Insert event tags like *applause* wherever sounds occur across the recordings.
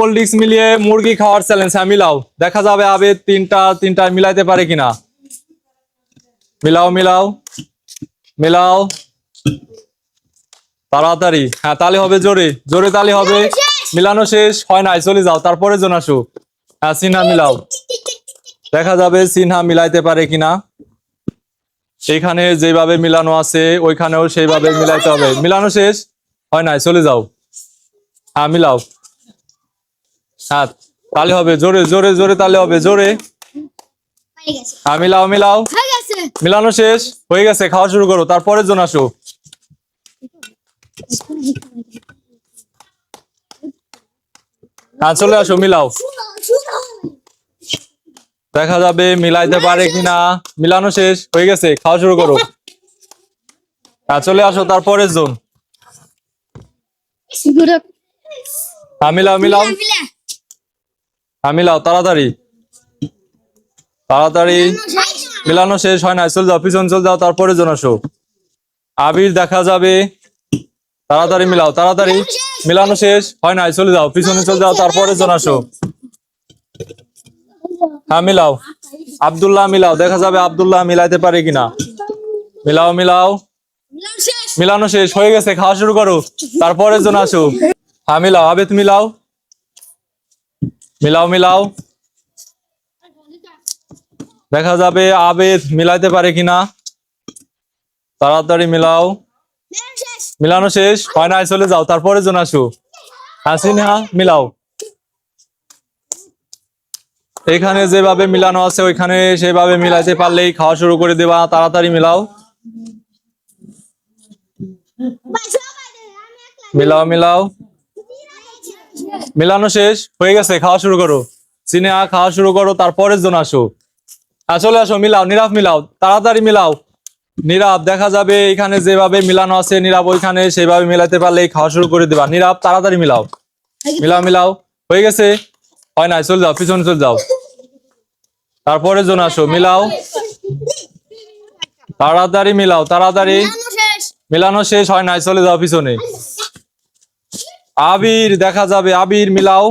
Cold drinks মিলিয়ে মুরগি খাওয়ার চ্যালেঞ্জ হ্যাঁ মিলাও। দেখা যাবে আবে তিনটা তিনটা মিলাইতে পারে কিনা। মিলাও মিলাও মিলাও। তাড়াতাড়ি। হ্যাঁ তালে হবে জোরে। জোরে তালে হবে। মিলানো শেষ, হয় নাই, চলে যাও। তারপরে জন আসো। হ্যাঁ সিনহা, মিলাও। দেখা যাবে সিনহা মিলাইতে পারে কিনা। এইখানে যেভাবে মিলানো আছে, ওইখানেও সেইভাবে মিলাইতে হবে। মিলানো শেষ, হয় নাই, চলে যাও। হ্যাঁ মিলাও। হ্যাঁ তালে হবে জোরে জোরে জোরে তালে হবে জোরে। হয়ে মিলাও মিলাও মিলানো শেষ হয়ে গেছে খাওয়া শুরু করো তারপরে জন আসো। হ্যাঁ চলে আসো মিলাও। দেখা যাবে মিলাইতে পারে কিনা। মিলানো শেষ হয়ে গেছে খাওয়া শুরু করো। হ্যাঁ চলে আসো তারপরে জন। হ্যাঁ মিলাও মিলাও। মিলাও তাড়াতাড়ি। তাড়াতাড়ি। মিলানো শেষ হয় না চল যাও, পিছন চলে যাও, তারপরে জন আসো। আবির দেখা যাবে। তাড়াতাড়ি মিলাও, তাড়াতাড়ি। মিলানো শেষ হয় না চলে যাও, পিছনে চলে যাও, তারপরে জন আসো। হ্যাঁ মিলাও। আব্দুল্লাহ মিলাও, দেখা যাবে আব্দুল্লাহ মিলাইতে পারে কিনা। মিলাও মিলাও। মিলানো শেষ, হয়ে গেছে, খাওয়া শুরু করো। তারপরে জন আসো। হ্যাঁ মিলাও, আবেদ মিলাও। মিলাও মিলাও। দেখা যাবে আবেদ মিলাইতে পারে কিনা। তাড়াতাড়ি মিলাও। মিলানো শেষ। হয় নাই চলে যাও। তারপরে জন আসো। হাসিনা মিলাও। এখানে যেভাবে মিলানো আছে, ওইখানে সেভাবে মিলাইতে পারলেই খাওয়া শুরু করে দেবা। তাড়াতাড়ি মিলাও। মিলাও মিলাও। মিলানো শেষ হয়ে গেছে খাওয়া শুরু করো। সিনেমা খাওয়া শুরু করো তারপরে জন আসো। চলে আসো মিলাও নীরব মিলাও তাড়াতাড়ি মিলাও। নীরব দেখা যাবে এখানে যেভাবে মিলানো আছে নীরব ওইখানে সেভাবে মিলাতে পারলে খাওয়া শুরু করে দেবা। নীরব তাড়াতাড়ি মিলাও। মিলাও মিলাও হয়ে গেছে। হয় না চলে যাও পিছনে চলে যাও। তারপরে জন আসো মিলাও। তাড়াতাড়ি মিলাও তাড়াতাড়ি। মিলানো শেষ হয় নাই চলে যাও পিছনে। আবির দেখা যাবে। আবির মিলাও।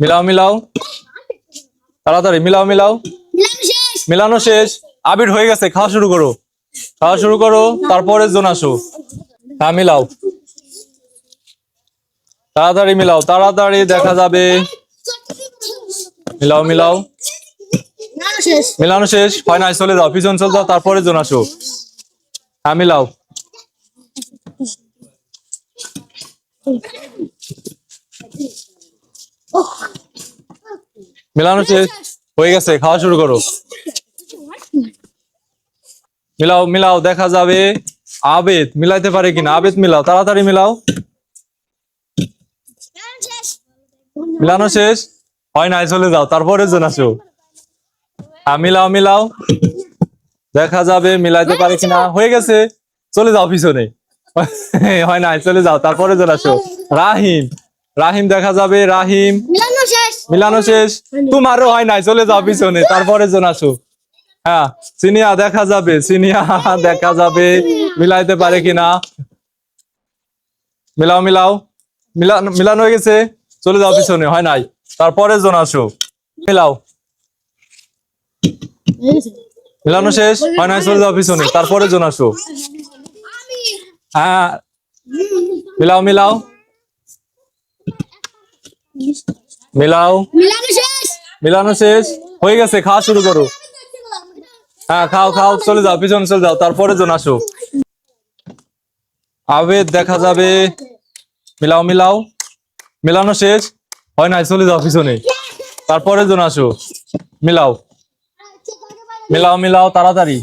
মিলাও মিলাও। তাড়াতাড়ি মিলাও মিলাও। মিলানো শেষ। আবির হয়ে গেছে খাওয়া শুরু করো। খাওয়া শুরু করো তারপরে জন আসো। হ্যাঁ মিলাও। তাড়াতাড়ি মিলাও তাড়াতাড়ি দেখা যাবে। মিলাও মিলাও। মিলানো শেষ। নাই চলে যাও পিছন চলে যাও তারপরে জন আসো। হ্যাঁ মিলাও। শেষ। হয়ে গেছে, খাওয়া শুরু করো। মিলাও মিলাও, দেখা যাবে। আবেদ, মিলাইতে পারে কিনা? আবেদ, মিলাও, তাড়াতাড়ি মিলাও। মিলানো শেষ? হয় নাই, চলে যাও তারপরে জন আসো। মিলাও মিলাও। দেখা যাবে, মিলাইতে পারে কিনা? হয়ে গেছে, চলে যাও পিছনে। *laughs* হয় নাই চলে যাও তারপরে জন আসো। রাহিম রাহিম দেখা যাবে রাহিম। মিলানো শেষ। মিলানো শেষ। তোমারও হয় নাই চলে যাও পিছনে তারপরে জন আসো। হ্যাঁ সিনিয়া দেখা যাবে সিনিয়া দেখা যাবে। মিলাইতে পারে কিনা? মিলাও মিলাও। মিলানো মিলানো হয়ে গেছে চলে যাও পিছনে হয় নাই। তারপরে জন আসো। মিলাও। মিলানো শেষ হয় নাই চলে যাও পিছনে তারপরে জন আসো। হ্যাঁ। মিলাও মিলাও। মিলাও। মিলানো শেষ। হয়ে গেছে, খাওয়া শুরু করো। হ্যাঁ খাও খাও, চলে যাও, পিছনে চলে যাও তারপরে জন আসো। আবেদ, দেখা যাবে। মিলাও মিলাও। মিলানো শেষ। হয় নাই, চলে যাও পিছনে। তারপরে জন আসো। মিলাও। মিলাও মিলাও, তাড়াতাড়ি।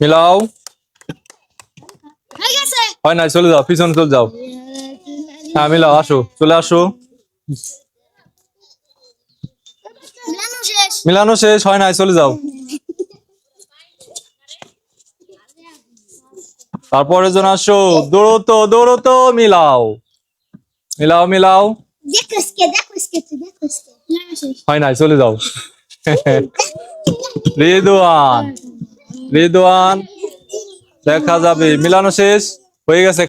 মিলাও। হয় না চলে যাও পিছনে চলে যাও। হ্যাঁ মিলাও আসো চলে আসো। মিলানো শেষ। হয় না চলে যাও। তারপরে জন আসো দৌড়তো দৌড়তো মিলাও। মিলাও মিলাও। হয় না চলে যাও। রেদুয়ান রিদওয়ান দেখা যাবে। মিলানো শেষ হয়ে গেছে।